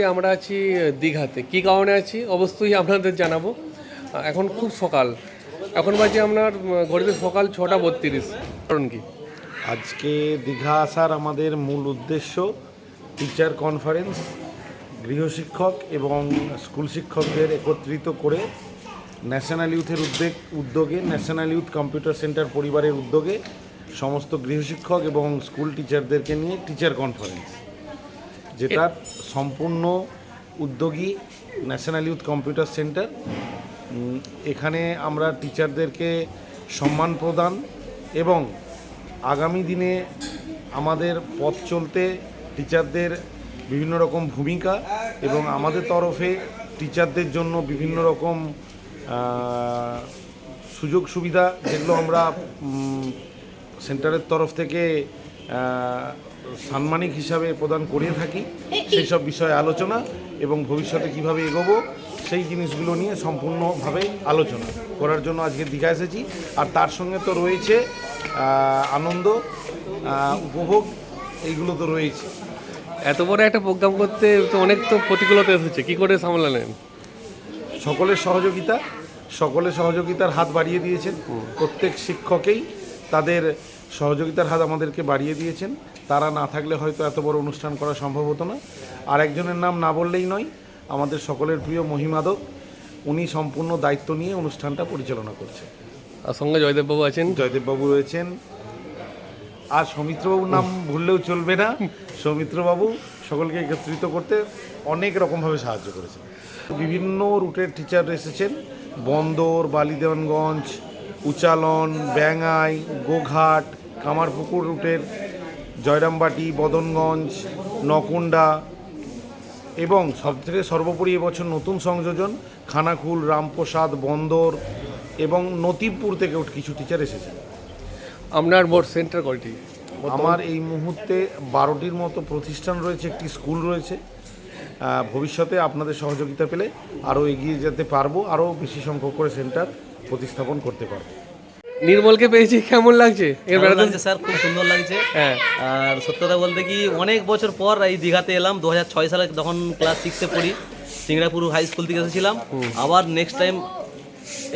মুহূর্তে আমরা আছি দীঘাতে। কী কারণে আছি? অবশ্যই আপনাদের জানাব। এখন খুব সকাল। এখন বাজে আপনার ঘড়িতে সকাল ছটা বত্রিশ। কারণ কি? আজকে দীঘা আসার আমাদের মূল উদ্দেশ্য টিচার কনফারেন্স গৃহশিক্ষক এবং স্কুল শিক্ষকদের একত্রিত করে ন্যাশনাল ইউথের উদ্যোগ উদ্যোগে ন্যাশনাল ইউথ কম্পিউটার সেন্টার পরিবারের উদ্যোগে সমস্ত গৃহশিক্ষক এবং স্কুল টিচারদেরকে নিয়ে টিচার কনফারেন্স যেটা সম্পূর্ণ উদ্যোগী ন্যাশনাল ইউথ কম্পিউটার সেন্টার এখানে আমরা টিচারদেরকে সম্মান প্রদান এবং আগামী দিনে আমাদের পথ চলতে টিচারদের বিভিন্ন রকম ভূমিকা এবং আমাদের তরফে টিচারদের জন্য বিভিন্ন রকম সুযোগ সুবিধা যেগুলো আমরা সেন্টারের তরফ থেকে সাম্মানিক হিসাবে প্রদান করে থাকি সেই সব বিষয়ে আলোচনা এবং ভবিষ্যতে কীভাবে এগোবো সেই জিনিসগুলো নিয়ে সম্পূর্ণভাবে আলোচনা করার জন্য আজকে দীঘা এসেছি। আর তার সঙ্গে তো রয়েছে আনন্দ উপভোগ এইগুলো তো রয়েছে। এত বড় একটা প্রোগ্রাম করতে তো অনেক তো প্রতিকূলতা এসেছে কি করে সামলালেন? সকলের সহযোগিতা সকলের সহযোগিতার হাত বাড়িয়ে দিয়েছেন। প্রত্যেক শিক্ষকেই তাদের সহযোগিতার হাত আমাদেরকে বাড়িয়ে দিয়েছেন। তারা না থাকলে হয়তো এত বড় অনুষ্ঠান করা সম্ভব হতো না। আর একজনের নাম না বললেই নয় আমাদের সকলের প্রিয় মহিমাদক উনি সম্পূর্ণ দায়িত্ব নিয়ে অনুষ্ঠানটা পরিচালনা করছে আর সঙ্গে জয়দেববাবু আছেন। জয়দেববাবু রয়েছেন। আর সৌমিত্রবাবুর নাম ভুললেও চলবে না। সৌমিত্রবাবু সকলকে একত্রিত করতে অনেক রকমভাবে সাহায্য করেছেন। বিভিন্ন রুটের টিচার এসেছেন। বন্দর বালিদেওয়ানগঞ্জ উচালন ব্যাঙাই গোঘাট কামারপুকুর রুটের জয়রামবাটি বদনগঞ্জ নকুণ্ডা এবং সবথেকে সর্বোপরি এবছর নতুন সংযোজন খানাকুল রামপ্রসাদ বন্দর এবং নতিবপুর থেকে কিছু টিচার এসেছে আপনার মোট সেন্টার কয়টি? আমার এই মুহূর্তে বারোটির মতো প্রতিষ্ঠান রয়েছে একটি স্কুল রয়েছে। ভবিষ্যতে আপনাদের সহযোগিতা পেলে আরও এগিয়ে যেতে পারব আরও বেশি সংখ্যক করে সেন্টার প্রতিস্থাপন করতে পারব। নির্মলকে পেয়েছি কেমন লাগছে? এর বেড়াতে লাগছে স্যার? খুব সুন্দর লাগছে। হ্যাঁ। আর সত্যতা বলতে কি অনেক বছর পর এই দীঘাতে এলাম। দু হাজার ছয় সালে যখন ক্লাস সিক্সে পড়ি সিংড়াপুর হাই স্কুল থেকে এসেছিলাম। আবার নেক্সট টাইম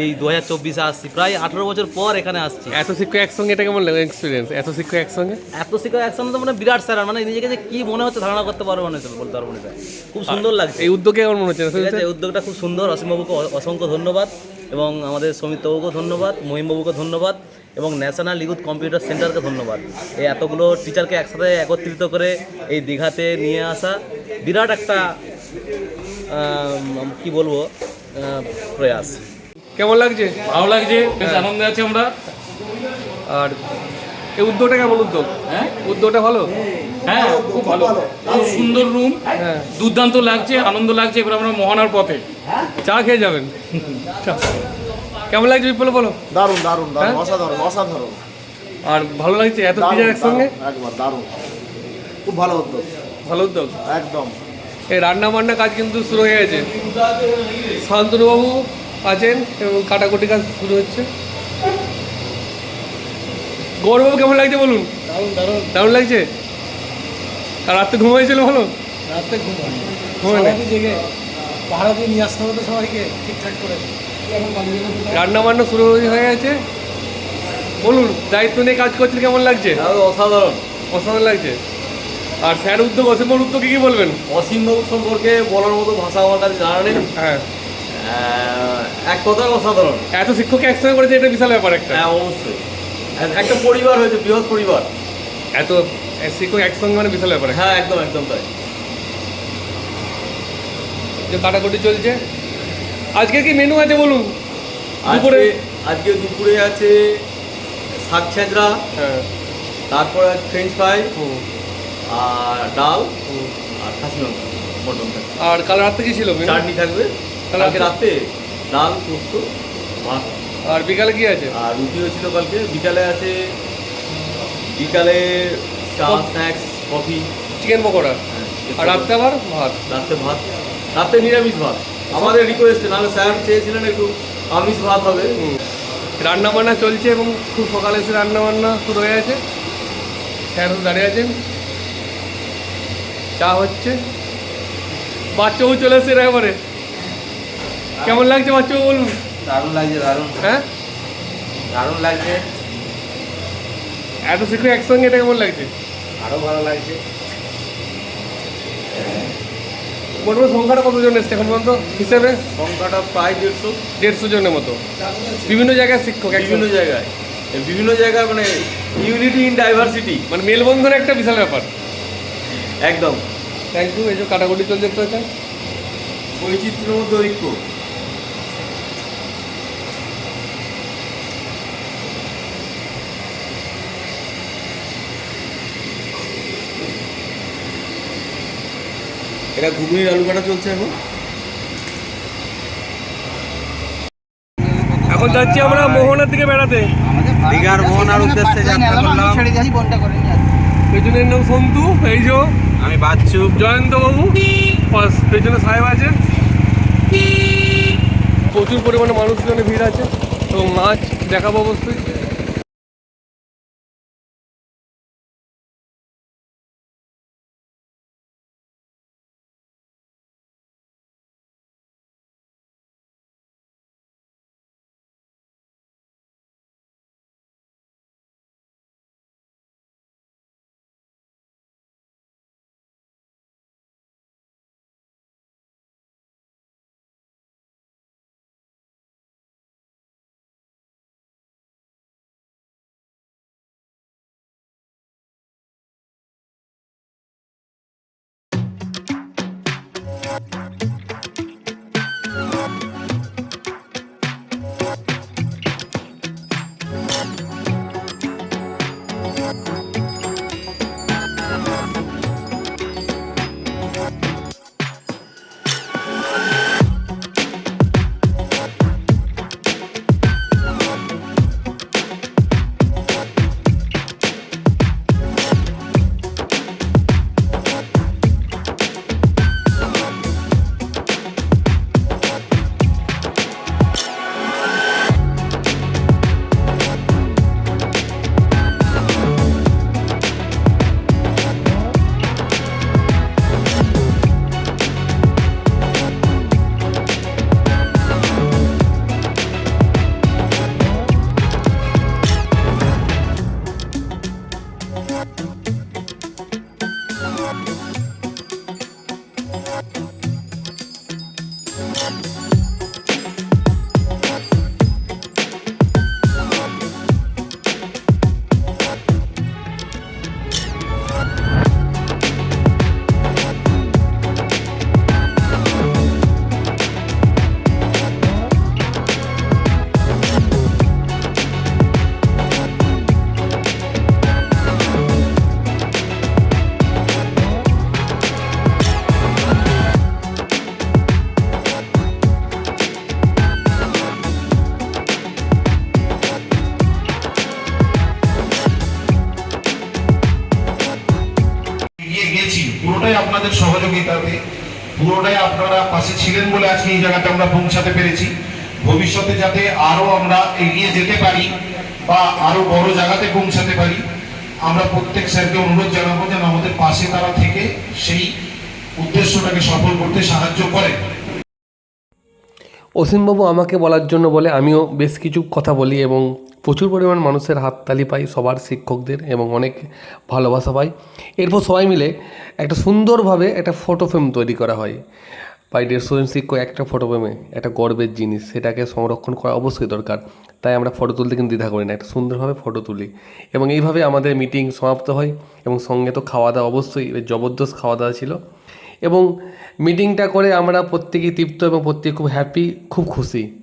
এই দু হাজার চব্বিশে আসছি। প্রায় আঠেরো বছর পর এখানে আসছি। এত শিক্ষক একসঙ্গে এটা কেমন লাগে এক্সপিরিয়েন্স এত শিক্ষক একসঙ্গে? এত শিক্ষক একসঙ্গে তো মানে বিরাট স্যার মানে নিজেকে যে কি মনে হচ্ছে ধারণা করতে পারব না বলতে পারব না খুব সুন্দর লাগছে। এই উদ্যোগে কেমন মনে হচ্ছে? আছে উদ্যোগটা খুব সুন্দর। অসীমবাবুকে অসংখ্য ধন্যবাদ। এবং আমাদের সৌমিত্রবাবুকে ধন্যবাদ মহিমবাবুকে ধন্যবাদ এবং ন্যাশনাল ইউথ কম্পিউটার সেন্টারকে ধন্যবাদ। এই এতগুলো টিচারকে একসাথে একত্রিত করে এই দীঘাতে নিয়ে আসা বিরাট একটা কি বলব প্রয়াস। কেমন লাগছে? ভালো লাগছে বেশ আনন্দে আছি আমরা। আর এই উদ্যোগটা কেমন উদ্যোগ? হ্যাঁ? উদ্যোগটা ভালো? হ্যাঁ খুব ভালো। খুব সুন্দর রুম হ্যাঁ। দুর্দান্ত লাগছে আনন্দ লাগছে এবার আমরা মহানার পথে। চা খেয়ে যাবেন। চা। কেমন লাগছে বিপ্লব বলো? দারুণ দারুণ দারুণ হ্যাঁ? অসাধারণ অসাধারণ। আর ভালো লাগছে এত দারুণ, টিচার একসঙ্গে? দারুণ, একবার দারুণ। খুব ভালো উদ্যোগ। ভালো উদ্যোগ? একদম। এই রান্না বান্না কাজ কিন্তু শুরু হয়ে গেছে। শান্তনুবাবু আছেন এবং কাটাকুটি কাজ শুরু হচ্ছে। গৌরবাবু কেমন লাগছে বলুন? দারুণ দারুণ। দারুণ লাগছে? আর রাত্রে ঘুমাইছিল ভালো রাতে ঘুমায় ঘুমায় জেগে পাহারা দিয়ে নিয়ে আসতে হবে সবাইকে ঠিকঠাক করে। রান্না বান্না শুরু হয়ে গেছে। বলুন দায়িত্ব নিয়ে কাজ করছেন কেমন লাগছে? অসাধারণ। অসাধারণ লাগছে। আর স্যার উদ্যোগ অসীমর উদ্যোগ কি বলবেন? অসীমবাবু সম্পর্কে বলার মতো ভাষা আমার কাছে জানা নেই। হ্যাঁ। এক কথায় অসাধারণ এত শিক্ষক একসঙ্গে করেছে এটা বিশাল ব্যাপার একটা। হ্যাঁ অবশ্যই। একটা পরিবার হয়েছে বৃহৎ পরিবার। এত শিক্ষক একসঙ্গে মানে বিশাল ব্যাপার হ্যাঁ একদম একদম তাই। যে কাটাকুটি চলছে। আজকে কি মেনু আছে বলুন? দুপুরে? আজকে দুপুরে আছে শাক ছেঁচড়া হ্যাঁ। তারপরে ফ্রেঞ্চ ফ্রাই আর ডাল। আর খাসি মাংস মটন আর কাল রাত্রে কি ছিল? চাটনি থাকবে। কালকে রাতে ডাল পোস্ত ভাত। আর বিকালে কি আছে? আর রুটি হয়েছিল কালকে। বিকালে আছে বিকালে চা স্ন্যাক্স কফি। চিকেন পকোড়া। আর রাত্রে আবার ভাত। রাতে ভাত। রাতে নিরামিষ ভাত। আমাদের রিকোয়েস্টে নাহলে স্যার চেয়েছিলেন একটু আমিষ ভাত হবে। রান্না বান্না চলছে এবং খুব সকালে এসে রান্না বান্না শুরু হয়ে গেছে। স্যার দাঁড়িয়ে আছেন। চা হচ্ছে। বাচ্চাও চলে এসছে একেবারে। কেমন লাগছে বাচ্চাও বলুন? দারুণ লাগছে দারুণ। হ্যাঁ? দারুণ লাগছে। এত শিক্ষক একসঙ্গে এটা কেমন লাগছে? আরও ভালো লাগছে। মোটামুটি সংখ্যাটা কতজন এসছে এখন পর্যন্ত হিসেবে? সংখ্যাটা প্রায় দেড়শো। দেড়শো জনের মতো। বিভিন্ন জায়গায় শিক্ষক বিভিন্ন জায়গায়। বিভিন্ন জায়গায় মানে ইউনিটি ইন ডাইভার্সিটি মানে মেলবন্ধন একটা বিশাল ব্যাপার। একদম। থ্যাংক ইউ এই যে কাটাকুটি চলছে দেখতে পাচ্ছেন বৈচিত্র্যের মধ্যে ঐক্য। এটা ঘুগনির আলু কাটা চলছে এখন। এখন যাচ্ছি আমরা মোহনার দিকে বেড়াতে। দীঘার মোহনার উদ্দেশ্যে যাত্রা করলাম। পেছনের নাম সন্তু এই যে আমি বাচ্চু। জয়ন্ত বাবু পেছনে সাহেব আছে প্রচুর পরিমাণে মানুষজনের ভিড় আছে। এবং মাছ দেখাবো অবশ্যই। সহযোগিতাতে পুরোটাই আপনারা পাশে ছিলেন বলে আজকে এই জায়গাতে আমরা পৌঁছাতে পেরেছি। ভবিষ্যতে যাতে আরও আমরা এগিয়ে যেতে পারি বা আরও বড় জায়গাতে পৌঁছাতে পারি, আমরা প্রত্যেক স্যারকে অনুরোধ জানাব যেন আমাদের পাশে তারা থেকে সেই উদ্দেশ্যটাকে সফল করতে সাহায্য করেন। অসীমবাবু আমাকে বলার জন্য বলে আমিও বেশ কিছু কথা বলি এবং প্রচুর পরিমাণ মানুষের হাততালি পাই সবার শিক্ষকদের এবং অনেক ভালোবাসা পাই। এরপর সবাই মিলে একটা সুন্দরভাবে একটা ফটো ফ্রেম তৈরি করা হয়। প্রায় দেড়শো জন শিক্ষক একটা ফটো ফ্রেমে একটা গর্বের জিনিস, সেটাকে সংরক্ষণ করা অবশ্যই দরকার। তাই আমরা ফটো তুলতে কিন্তু দ্বিধা করি না, একটা সুন্দরভাবে ফটো তুলি। এবং এইভাবে আমাদের মিটিং সমাপ্ত হয় এবং সঙ্গে তো খাওয়া দাওয়া অবশ্যই জবরদস্ত খাওয়া দাওয়া ছিল। এবং মিটিংটা করে আমরা প্রত্যেকেই তৃপ্ত এবং প্রত্যেকে খুব হ্যাপি খুব খুশি।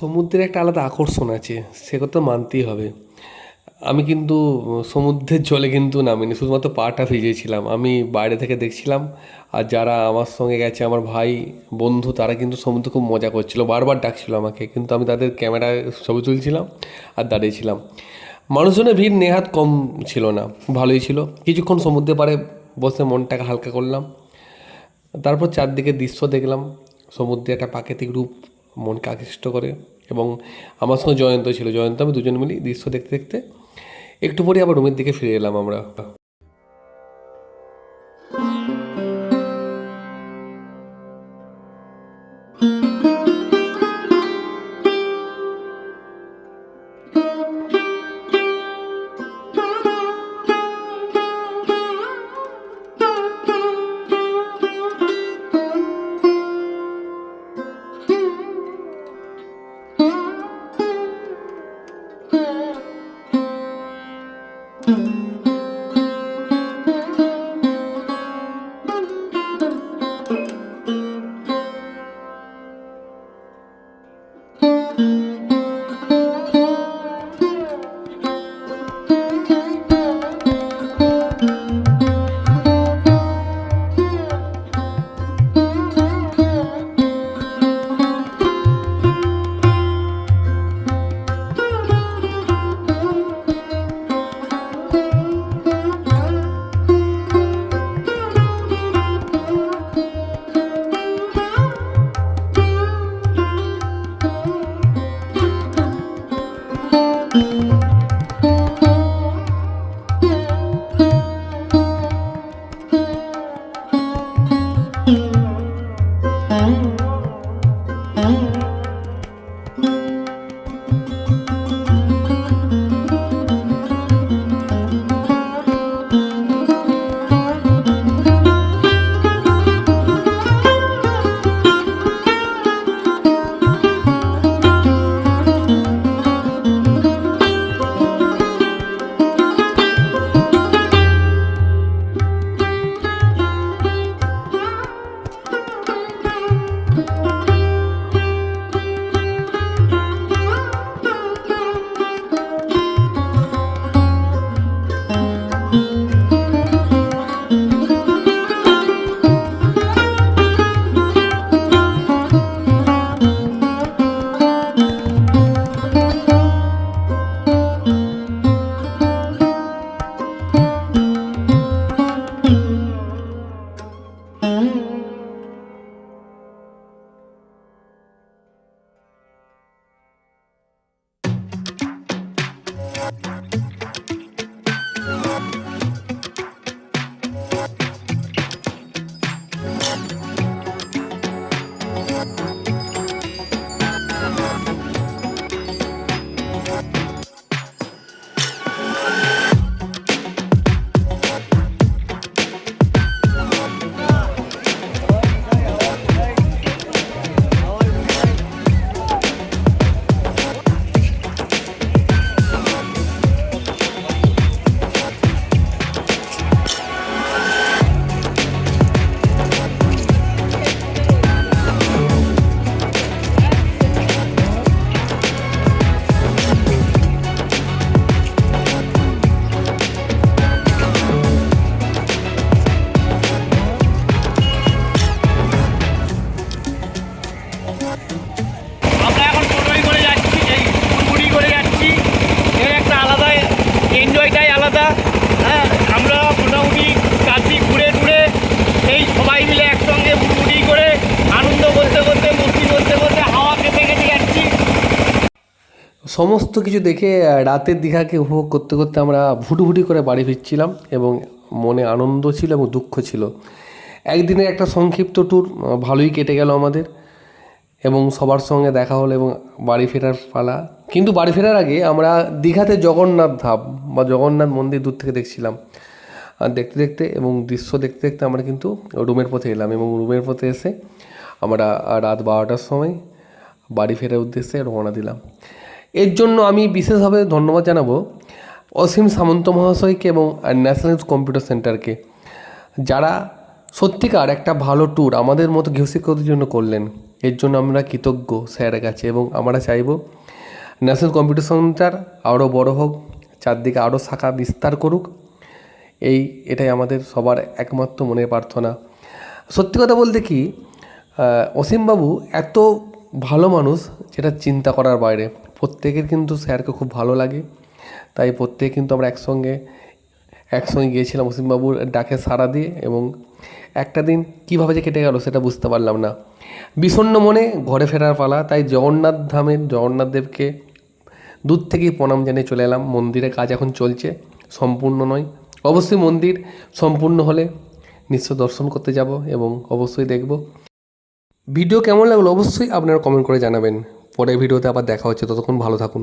সমুদ্রের একটা আলাদা আকর্ষণ আছে সে কথা মানতেই হবে। আমি কিন্তু, সমুদ্রের জলে কিন্তু নামিনি, শুধুমাত্র পাটা ভিজিয়েছিলাম আমি বাইরে থেকে দেখছিলাম, আর যারা আমার সঙ্গে গেছে, আমার ভাই, বন্ধু, তারা কিন্তু সমুদ্রে খুব মজা করছিল, বারবার ডাকছিল আমাকে, কিন্তু আমি তাদের ক্যামেরায় ছবি তুলছিলাম আর দাঁড়িয়েছিলাম। মানুষজনের ভিড় নেহাত কম ছিল না, ভালোই ছিল। কিছুক্ষণ সমুদ্রে পাড়ে বসে মনটাকে হালকা করলাম, তারপর চারদিকে দৃশ্য দেখলাম, সমুদ্রে একটা প্রাকৃতিক রূপ মনকে আকৃষ্ট করে এবং আমার সঙ্গে জয়ন্ত ছিল। জয়ন্ত আমি দুজন মিলি দৃশ্য দেখতে দেখতে একটু পরে আবার রুমের দিকে ফিরে এলাম আমরা। lang আমরা সমস্ত কিছু দেখে রাতের দীঘাকে উপভোগ করতে করতে আমরা ভুটুভুটি করে বাড়ি ফিরছিলাম এবং মনে আনন্দ ছিল এবং দুঃখ ছিল। একদিনের একটা সংক্ষিপ্ত ট্যুর ভালোই কেটে গেল আমাদের এবং সবার সঙ্গে দেখা হলো এবং বাড়ি ফেরার পালা। কিন্তু বাড়ি ফেরার আগে আমরা দীঘাতে জগন্নাথ ধাপ বা জগন্নাথ মন্দির দূর থেকে দেখছিলাম। দেখতে দেখতে এবং দৃশ্য দেখতে দেখতে আমরা কিন্তু রুমের পথে এলাম এবং রুমের পথে এসে আমরা রাত বারোটার সময় বাড়ি ফেরার উদ্দেশ্যে রওনা দিলাম। এর জন্য আমি বিশেষভাবে ধন্যবাদ জানাব অসীম সামন্ত মহাশয়কে এবং ন্যাশনাল কম্পিউটার সেন্টারকে, যারা সত্যিকার একটা ভালো ট্যুর আমাদের মতো গৃহশিক্ষকদের জন্য করলেন। এর জন্য আমরা কৃতজ্ঞ স্যারের কাছে এবং আমরা চাইব ন্যাশনাল কম্পিউটার সেন্টার আরও বড় হোক, চারদিকে আরও শাখা বিস্তার করুক। এই এটাই আমাদের সবার একমাত্র মনের প্রার্থনা। সত্যি কথা বলতে কি অসীমবাবু এত ভালো মানুষ যেটা চিন্তা করার বাইরে। প্রত্যেকের কিন্তু স্যারকে খুব ভালো লাগে। তাই প্রত্যেকে কিন্তু আমরা একসঙ্গে একসঙ্গে গিয়েছিলাম অসীমবাবুর ডাকে সাড়া দিয়ে এবং একটা দিন কীভাবে যে কেটে গেল সেটা বুঝতে পারলাম না। বিষণ্ণ মনে ঘরে ফেরার পালা, তাই জগন্নাথ ধামের জগন্নাথ দেবকে দূর থেকেই প্রণাম জানিয়ে চলে এলাম। মন্দিরে কাজ এখন চলছে, সম্পূর্ণ নয়। অবশ্যই মন্দির সম্পূর্ণ হলে নিশ্চয় দর্শন করতে যাব এবং অবশ্যই দেখব। ভিডিও কেমন লাগল অবশ্যই আপনারা কমেন্ট করে জানাবেন। পরের ভিডিওতে আবার দেখা হচ্ছে ততক্ষণ ভালো থাকুন।